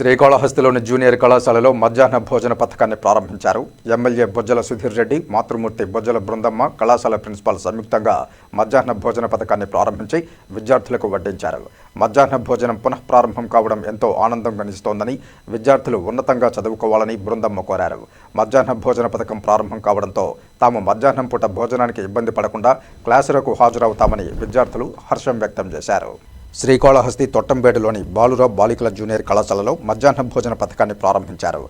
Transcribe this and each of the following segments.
శ్రీకాళహస్తిలోని junior కళాశాలలో మధ్యాహ్న భోజన పథకాన్ని ప్రారంభించారు. ఎమ్మెల్యే బొజ్జల సుధీర్ రెడ్డి మాతృమూర్తి బొజ్జల బృందమ్మ కళాశాల ప్రిన్సిపాల్ సంయుక్తంగా మధ్యాహ్న భోజన పథకాన్ని ప్రారంభించి విద్యార్థులకు వడ్డించారు. మధ్యాహ్న భోజనం పునః ప్రారంభం కావడం ఎంతో ఆనందం గణిస్తోందని విద్యార్థులు ఉన్నతంగా చదువుకోవాలని బృందమ్మ కోరారు. మధ్యాహ్న భోజన పథకం ప్రారంభం కావడంతో తాము మధ్యాహ్నం పూట భోజనానికి ఇబ్బంది పడకుండా క్లాసులకు హాజరవుతామని విద్యార్థులు హర్షం వ్యక్తం చేశారు. శ్రీకాళహస్తి తొట్టంబేడులోని బాలురావు బాలికల జూనియర్ కళాశాలలో మధ్యాహ్న భోజన పథకాన్ని ప్రారంభించారు.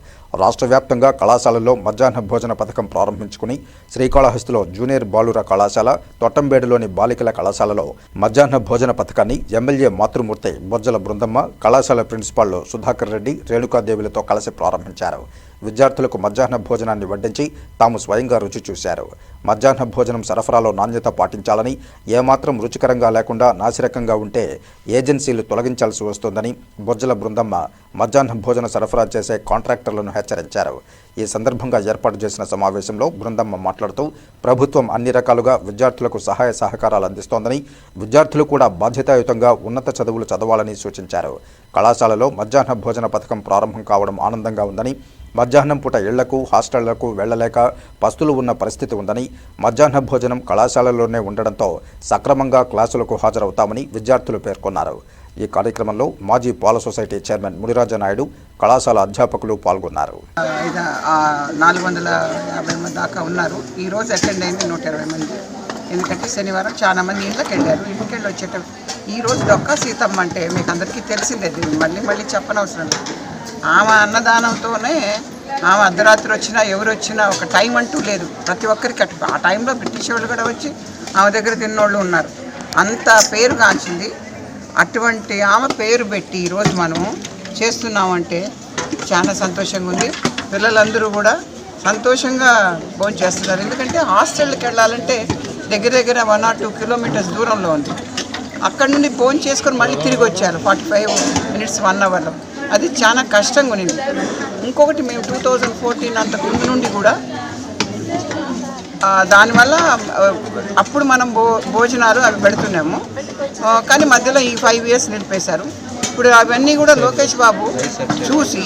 రాష్ట్ర వ్యాప్తంగా కళాశాలలో మధ్యాహ్న భోజన పథకం ప్రారంభించుకుని శ్రీకాళహస్తిలో జూనియర్ బాలుర కళాశాల తొట్టంబేడులోని బాలికల కళాశాలలో మధ్యాహ్న భోజన పథకాన్ని ఎమ్మెల్యే మాతృమూర్తి బొజ్జల బృందమ్మ కళాశాల ప్రిన్సిపాల్ సుధాకర్ రెడ్డి రేణుకాదేవులతో కలిసి ప్రారంభించారు. విద్యార్థులకు మధ్యాహ్న భోజనాన్ని వడ్డించి తాము స్వయంగా రుచి చూశారు. మధ్యాహ్న భోజనం సరఫరాలో నాణ్యత పాటించాలని ఏమాత్రం రుచికరంగా లేకుండా నాసిరకంగా ఉంటే ఏజెన్సీలు తొలగించాల్సి వస్తుందని బొజ్జల బృందమ్మ మధ్యాహ్న భోజన సరఫరా చేసే కాంట్రాక్టర్లను హెచ్చరించారు. ఈ సందర్భంగా ఏర్పాటు చేసిన సమావేశంలో బృందమ్మ మాట్లాడుతూ ప్రభుత్వం అన్ని రకాలుగా విద్యార్థులకు సహాయ సహకారాలు అందిస్తోందని విద్యార్థులు కూడా బాధ్యతాయుతంగా ఉన్నత చదువులు చదవాలని సూచించారు. కళాశాలలో మధ్యాహ్న భోజన పథకం ప్రారంభం కావడం ఆనందంగా ఉందని మధ్యాహ్నం పూట ఇళ్ళకు హాస్టళ్ళకు వెళ్ళలేక పస్తులు ఉన్న పరిస్థితి ఉందని మధ్యాహ్న భోజనం కళాశాలలోనే ఉండడంతో సక్రమంగా క్లాసులకు హాజరవుతామని విద్యార్థులు పేర్కొన్నారు. ఈ కార్యక్రమంలో మాజీ పాల సొసైటీ చైర్మన్ మునిరాజ నాయుడు కళాశాల అధ్యాపకులు పాల్గొన్నారు. నాలుగు వందల యాభై మంది దాకా ఉన్నారు. ఈ రోజు అటెండ్ అయింది నూట ఇరవై మంది. ఎందుకంటే శనివారం చాలా మంది ఇంట్లోకి వెళ్ళారు. ఇంటికి వెళ్ళి వచ్చేట ఈ రోజు దొక్క సీతమ్మ అంటే మీకు అందరికీ తెలిసిందే మళ్ళీ మళ్ళీ చెప్పనవసరం లేదు. ఆమె అన్నదానంతోనే ఆమె అర్ధరాత్రి వచ్చినా ఎవరు వచ్చినా ఒక టైం అంటూ లేదు. ప్రతి ఒక్కరికి అటు ఆ టైంలో బ్రిటిష్ వాళ్ళు కూడా వచ్చి ఆమె దగ్గర తిన్నోళ్ళు ఉన్నారు. అంత పేరు కాంచింది. అటువంటి ఆమె పేరు పెట్టి ఈరోజు మనం చేస్తున్నామంటే చాలా సంతోషంగా ఉంది. పిల్లలందరూ కూడా సంతోషంగా భోజనం చేస్తున్నారు. ఎందుకంటే హాస్టల్కి వెళ్ళాలంటే దగ్గర దగ్గర వన్ ఆర్ టూ కిలోమీటర్స్ దూరంలో ఉంది. అక్కడ నుండి భోజనం చేసుకొని మళ్ళీ తిరిగి వచ్చారు. ఫార్టీ ఫైవ్ మినిట్స్ వన్ అవర్లో అది చాలా కష్టంగా ఉంది ఇంకొకటి మేము టూ థౌజండ్ ఫోర్టీన్ అంతకు ముందు నుండి కూడా దానివల్ల అప్పుడు మనం భో భోజనాలు అవి పెడుతున్నాము. కానీ మధ్యలో ఈ ఫైవ్ ఇయర్స్ నిలిపేశారు. ఇప్పుడు అవన్నీ కూడా లోకేష్ బాబు చూసి